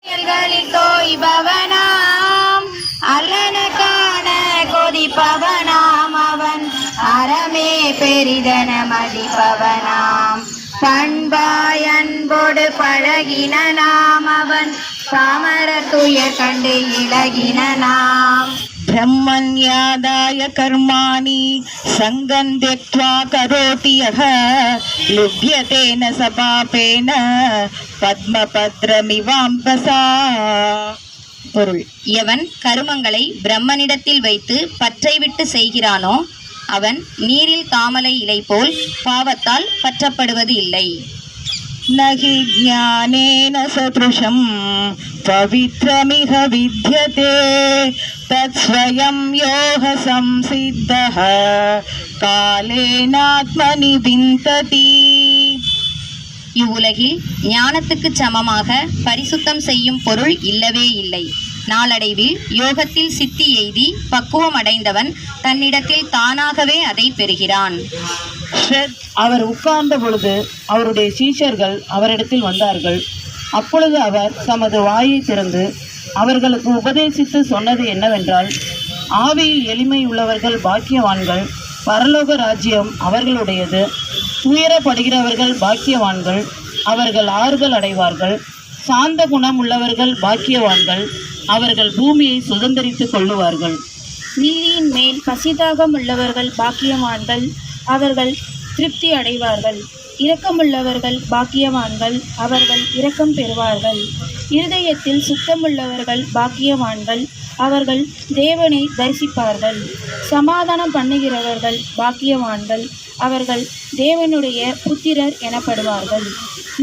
செயல்களில் தோய்பவனாம். அல்லன காண கொதிப்பவனாம் அவன். அறமே பெரிதன மதிப்பவனாம். பண்பாய் அன்போடு பழகின நாம் அவன். சாமர துயர் கண்டு இழகின நாம் ब्रह्मण्यादाय कर्माणि सङ्गम् त्यक्त्वा करोति यः लुभ्यते न स पापेन பத்மபத்ரமிவாம்பசா பொருள் எவன் கருமங்களை பிரம்மனிடத்தில் வைத்து பற்றை விட்டு செய்கிறானோ அவன் நீரில் தாமலை இலை போல் பாவத்தால் பற்றப்படுவது இல்லை நகி ஞானேன சதுஷம் பவித்ரமிக வித்யதே தத்ஸ்வயம் யோக சம்சித்தः காலேனாத்மனி விந்ததி இவ்வுலகில் ஞானத்துக்கு சமமாக பரிசுத்தம் செய்யும் பொருள் இல்லவே இல்லை நாளடைவில் யோகத்தில் சித்தி எய்தி பக்குவம் அடைந்தவன் தன்னிடத்தில் தானாகவே அதை பெறுகிறான் ஷட் அவர் உட்கார்ந்த பொழுது அவருடைய சீஷர்கள் அவரிடத்தில் வந்தார்கள். அப்பொழுது அவர் தமது வாயை திறந்து அவர்களுக்கு உபதேசித்து சொன்னது என்னவென்றால் ஆவியில் எளிமை உள்ளவர்கள் பாக்கியவான்கள் பரலோக ராஜ்யம் அவர்களுடையது துயரப்படுகிறவர்கள் பாக்கியவான்கள் அவர்கள் ஆறுதல் அடைவார்கள் சாந்த குணம் உள்ளவர்கள் பாக்கியவான்கள் அவர்கள் பூமியை சுதந்தரித்துக் கொள்ளுவார்கள். நீதியின் மேல் பசிதாகம் உள்ளவர்கள் பாக்கியவான்கள் அவர்கள் திருப்தி அடைவார்கள். இரக்கமுள்ளவர்கள் பாக்கியவான்கள் அவர்கள் இரக்கம் பெறுவார்கள். இருதயத்தில் சுத்தமுள்ளவர்கள் பாக்கியவான்கள் அவர்கள் தேவனை தரிசிப்பார்கள். சமாதானம் பண்ணுகிறவர்கள் பாக்கியவான்கள் அவர்கள் தேவனுடைய புத்திரர் எனப்படுவார்கள்.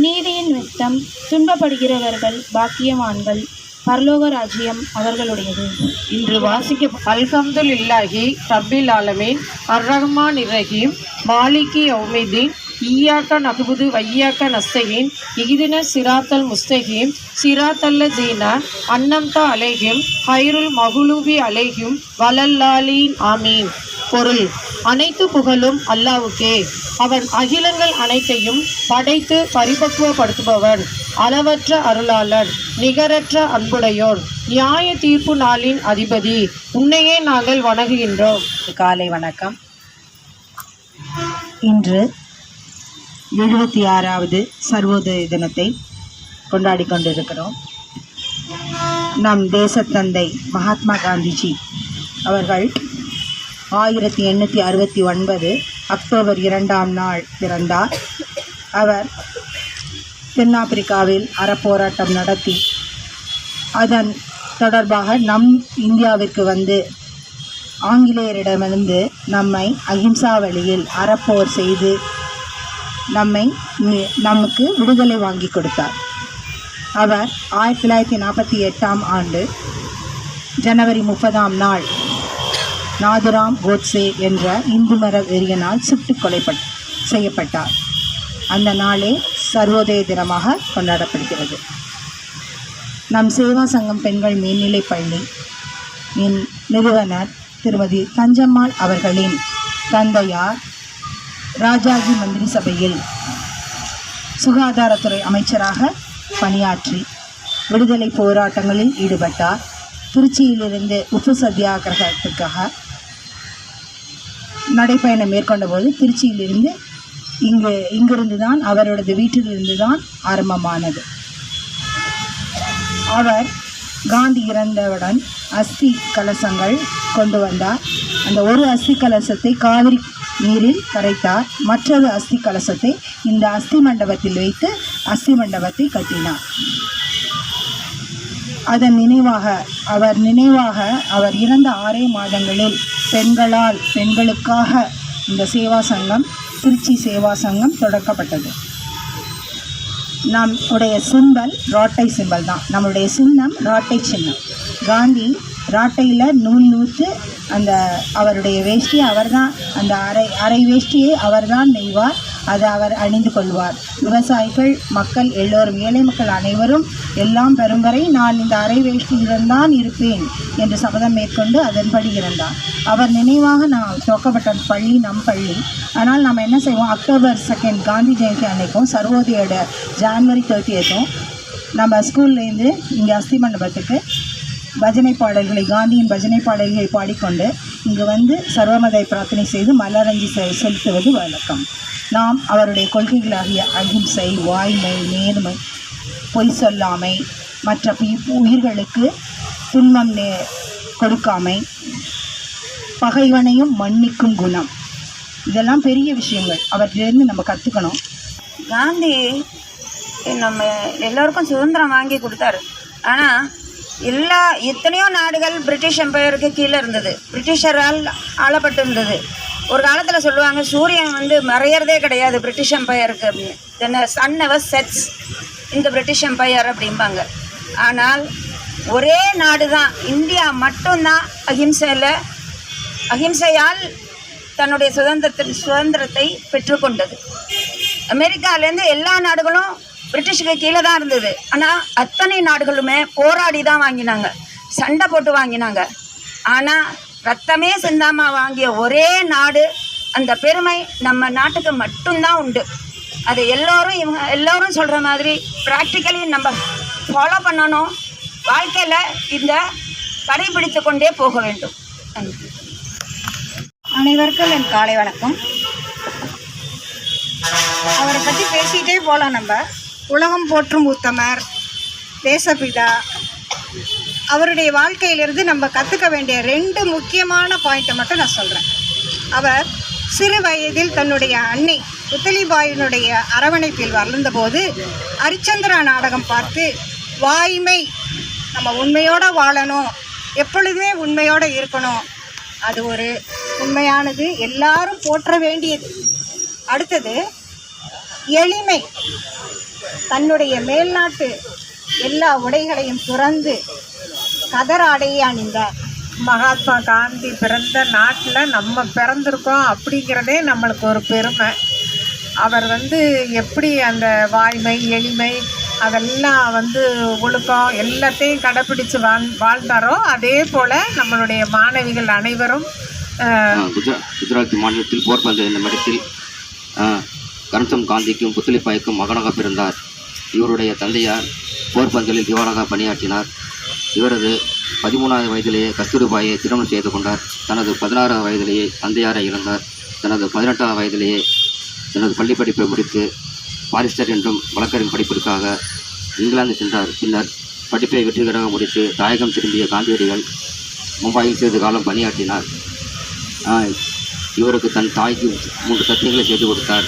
நீதியின் நிமித்தம் துன்பப்படுகிறவர்கள் பாக்கியவான்கள். பரலோக ராஜ்யம் அவர்களுடையது. இன்று வாசிக்க அல்ஹம்துல் இல்லாஹி ரபில் ஆலமீன். அர் ரஹ்மான் இரஹீம் மாலிகி ஒமீதீன் ஈயாக்க நகுபுது வையாக்க நஸ்தகீன். இகிதின சிராத்தல் முஸ்தகீம். சிராத்தல்ல ஜீனா அன்னம்தா அலேஹிம். ஹைருல் மகுலூபி அலேஹிம். வலல்லாலீன். ஆமீன். பொருள். அனைத்து புகழும் அல்லாவுக்கே அவன் அகிலங்கள் அனைத்தையும் படைத்து பரிபக்குவப்படுத்துபவன் அளவற்ற அருளாளர் நிகரற்ற அன்புடையோர் நியாய தீர்ப்பு நாளின் அதிபதி. உன்னையே நாங்கள் வணங்குகின்றோம். காலை வணக்கம். இன்று எழுபத்தி ஆறாவது சர்வோதய தினத்தை கொண்டாடி கொண்டிருக்கிறோம். நம் தேசத்தந்தை மகாத்மா காந்திஜி அவர்கள் ஆயிரத்தி எண்ணூற்றி அறுபத்தி ஒன்பது அக்டோபர் இரண்டாம் நாள் பிறந்தார். அவர் தென்னாப்பிரிக்காவில் அறப்போராட்டம் நடத்தி அதன் தொடர்பாக நம் இந்தியாவிற்கு வந்து ஆங்கிலேயரிடமிருந்து நம்மை அகிம்சா வழியில் அறப்போர் செய்து நம்மை நமக்கு விடுதலை வாங்கி கொடுத்தார். அவர் ஆயிரத்தி தொள்ளாயிரத்தி நாற்பத்தி எட்டாம் ஆண்டு ஜனவரி முப்பதாம் நாள் நாதுராம் கோட்சே என்ற இந்து மர வெறியனால் சுட்டுக் கொலைப்பட் செய்யப்பட்டார். அந்த நாளே சர்வோதய தினமாக கொண்டாடப்படுகிறது. நம் சேவா சங்கம் பெண்கள் மேல்நிலை பள்ளி என் நிறுவனர் திருமதி தஞ்சம்மாள் அவர்களின் தந்தையார் ராஜாஜி மந்திரி சபையில் சுகாதாரத்துறை அமைச்சராக பணியாற்றி விடுதலை போராட்டங்களில் ஈடுபட்டார். திருச்சியிலிருந்து உப்பு சத்தியாகிரகத்துக்காக நடைப்பயணம் மேற்கொண்டபோது திருச்சியிலிருந்து இங்கு இங்கிருந்து தான் அவரது வீட்டிலிருந்து தான் ஆரம்பமானது. அவர் காந்தி இறந்தவுடன் அஸ்தி கலசங்கள் கொண்டு வந்தார். அந்த ஒரு அஸ்தி கலசத்தை காவிரி நீரில் கரைத்தார். மற்றொரு அஸ்தி கலசத்தை இந்த அஸ்தி மண்டபத்தில் வைத்து அஸ்தி மண்டபத்தை கட்டினார். அதன் நினைவாக அவர் நினைவாக அவர் இறந்த ஆறே மாதங்களில் பெண்களால் பெண்களுக்காக இந்த சேவா சங்கம் திருச்சி சேவா சங்கம் தொடக்கப்பட்டது. நம்முடைய சிம்பல் ராட்டை சிம்பல் தான். நம்மளுடைய சின்னம் ராட்டை சின்னம். காந்தி ராட்டையில் நூல் நூற்று அந்த அவருடைய வேஷ்டியை அவர்தான் அந்த அரை அரை வேஷ்டியை அவர் தான் நெய்வார். அதை அவர் அணிந்து கொள்வார். விவசாயிகள் மக்கள் எல்லோரும் ஏழை மக்கள் அனைவரும் எல்லாம் பெறும் வரை நான் இந்த அரை வேஷ்டியுடன் தான் இருப்பேன் என்று சபதம் மேற்கொண்டு அதன்படி இருந்தார். அவர் நினைவாக நான் துவக்கப்பட்ட பள்ளி நம் பள்ளி. ஆனால் நம்ம என்ன செய்வோம்? அக்டோபர் செகண்ட் காந்தி ஜெயந்தி அன்னைக்கும் சர்வோதயோட ஜான்வரி தேர்ட்டியத்தும் நம்ம ஸ்கூல்லேருந்து இங்கே அஸ்தி மண்டபத்துக்கு பஜனை பாடல்களை காந்தியின் பஜனை பாடல்களை பாடிக்கொண்டு இங்கு வந்து சர்வமதை பிரார்த்தனை செய்து மலரஞ்சி செ- செலுத்துவது வழக்கம். நாம் அவருடைய கொள்கைகளாகிய அகிம்சை வாய்மை நேர்மை பொய் சொல்லாமை மற்ற உயிர்களுக்கு துன்பம் நே கொடுக்காமை பகைவனையும் மன்னிக்கும் குணம். இதெல்லாம் பெரிய விஷயங்கள். அவற்றிலிருந்து நம்ம கற்றுக்கணும் காந்தி நம்ம எல்லோருக்கும் சுதந்திரம் வாங்கி கொடுத்தாரு. ஆனால் எல்லா எத்தனையோ நாடுகள் பிரிட்டிஷ் எம்பையருக்கு கீழே இருந்தது. பிரிட்டிஷரால் ஆளப்பட்டு இருந்தது. ஒரு காலத்தில் சொல்லுவாங்க சூரியன் வந்து மறையறதே கிடையாது பிரிட்டிஷ் எம்பையருக்கு அப்படின்னு. தென் சன் அவர் செட்ஸ் இந்த பிரிட்டிஷ் எம்பையர் அப்படிம்பாங்க. ஆனால் ஒரே நாடு தான் இந்தியா மட்டும்தான் அகிம்சையில் அகிம்சையால் தன்னுடைய சுதந்திரத்தின் சுதந்திரத்தை பெற்றுக்கொண்டது. அமெரிக்காலேருந்து எல்லா நாடுகளும் பிரிட்டிஷுக்கு கீழே தான் இருந்தது. ஆனால் அத்தனை நாடுகளுமே போராடி தான் வாங்கினாங்க. சண்டை போட்டு வாங்கினாங்க. ஆனால் ரத்தமே சிந்தாமல் வாங்கிய ஒரே நாடு அந்த பெருமை நம்ம நாட்டுக்கு மட்டும்தான் உண்டு. அது எல்லோரும் இவங்க எல்லோரும் சொல்கிற மாதிரி ப்ராக்டிக்கலி நம்ம ஃபாலோ பண்ணணும். வாழ்க்கையில் இந்த கடைபிடித்து கொண்டே போக வேண்டும். நன்றி. அனைவருக்கும் என் காலை வணக்கம். அவரை பற்றி பேசிக்கிட்டே போகலாம் நம்ம. உலகம் போற்றும் உத்தமர் தேசபிதா அவருடைய வாழ்க்கையிலிருந்து நம்ம கற்றுக்க வேண்டிய ரெண்டு முக்கியமான பாயிண்ட்டை மட்டும் நான் சொல்கிறேன் அவர் சிறு வயதில் தன்னுடைய அன்னை புத்தலிபாயினுடைய அரவணைப்பில் வளர்ந்தபோது ஹரிச்சந்திரா நாடகம் பார்த்து வாய்மை நம்ம உண்மையோடு வாழணும் எப்பொழுதுமே உண்மையோடு இருக்கணும். அது ஒரு உண்மையானது எல்லாரும் போற்ற வேண்டியது. அடுத்தது எளிமை. தன்னுடைய மேல்நாட்டு எல்லா உடைகளையும் துறந்து கதர் ஆடையை அணிந்தார் மகாத்மா காந்தி பிறந்த நாட்டில் நம்ம பிறந்திருக்கோம் அப்படிங்கிறதே நம்மளுக்கு ஒரு பெருமை. அவர் வந்து எப்படி அந்த வாய்மை எளிமை அதெல்லாம் வந்து ஒழுக்கம் எல்லாத்தையும் கடைப்பிடிச்சு வாழ் வாழ்ந்தாரோ அதே போல் நம்மளுடைய மாணவிகள் அனைவரும் குஜராத் மாநிலத்தில் போர்பந்தர் என்ற கரம்சம் காந்திக்கும் புத்துளிப்பாய்க்கும் மகனாக பிறந்தார். இவருடைய தந்தையார் போர்பந்தலில் திவாராக பணியாற்றினார். இவரது பதிமூணாவது வயதிலேயே கஸ்தூரிபாயை திருமணம் செய்து கொண்டார். தனது பதினாறாவது வயதிலேயே தந்தையாரை இழந்தார் தனது பதினெட்டாவது வயதிலேயே தனது பள்ளி படிப்பை முடித்து பாரிஸ்டர் என்றும் வழக்கறிஞர் படிப்பிற்காக இங்கிலாந்து சென்றார். பின்னர் படிப்பை வெற்றிகரமாக முடித்து தாயகம் திரும்பிய காந்தியடிகள் மும்பாயில் சிறிது காலம் பணியாற்றினார். இவருக்கு தன் தாய்க்கு மூன்று சத்தியங்களை செய்து கொடுத்தார்.